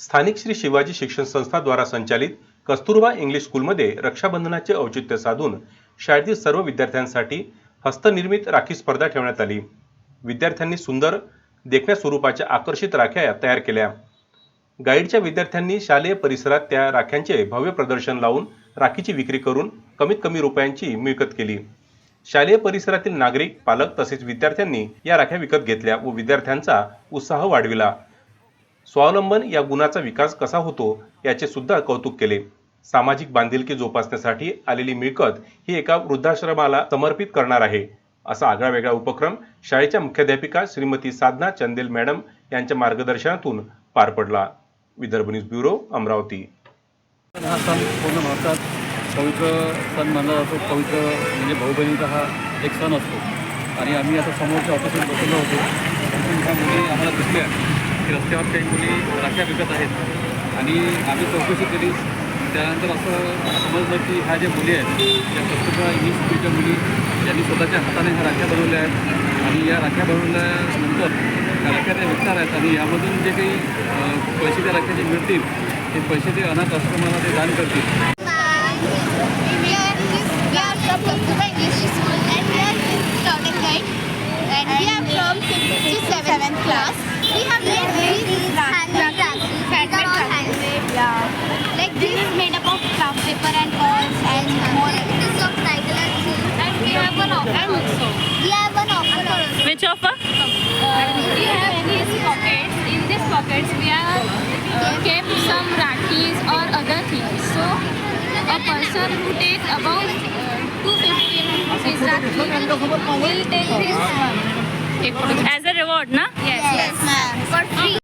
स्थानिक श्री शिवाजी शिक्षण संस्थाद्वारा संचालित कस्तुरबा इंग्लिश स्कूलमध्ये रक्षाबंधनाचे औचित्य साधून शाळेतील सर्व विद्यार्थ्यांसाठी हस्तनिर्मित राखी स्पर्धा ठेवण्यात आली. विद्यार्थ्यांनी सुंदर देखण्या स्वरूपाच्या आकर्षित राख्या तयार केल्या. गाईडच्या विद्यार्थ्यांनी शालेय परिसरात त्या राख्यांचे भव्य प्रदर्शन लावून राखीची विक्री करून कमीत कमी रुपयांची मिळकत केली. शालेय परिसरातील नागरिक पालक तसेच विद्यार्थ्यांनी या राख्या विकत घेतल्या व विद्यार्थ्यांचा उत्साह वाढविला. स्वावलंबन या गुणाचा विकास कसा होतो याचे सुद्धा कौतुक केले. सामाजिक बांधिलकी जोपासण्यासाठी आलेली मिळकत ही एका वृद्धाश्रमाला समर्पित करणार आहे असा आगळा वेगळा उपक्रम शाळेच्या मुख्याध्यापिका श्रीमती साधना चंदेल मॅडम यांच्या मार्गदर्शनातून पार पडला. Vidarbha news bureau Amravati. हा सण पूर्ण भारतात पवित्र सण मानला जातो. पवित्र म्हणजे भाऊबहिणीचा हा एक सण असतो. आणि आम्ही आता समोरच्या ऑफिसमध्ये बसलेलो होतो. आम्हाला दिसल्या की रस्त्यावर काही मुली राख्या विकत आहेत. आणि आम्ही चौकशी केली. त्यानंतर असं समजलं की ह्या ज्या मुली आहेत त्या कस्तुरबा इंग्लिश स्कूलच्या मुली त्यांनी स्वतःच्या हाताने ह्या राख्या बनवल्या आहेत. आणि या राख्या बनवल्यानंतर त्या राख्या त्या विकणार आहेत. आणि यामधून जे काही पैसे त्या राख्याचे मिळतील ते पैसे ते अनाथ आश्रमाला ते दान करतील. This is made up of craft paper and balls and more. This is of title and theme. And we have one offer also. We have one offer also. Which offer? we have these pockets. In these pockets, we have uh, kept some rakis or other things. So, a person who takes about uh, 215 rupees rakhi will take this one. As a reward, na? Yes, yes. ma'am. For free.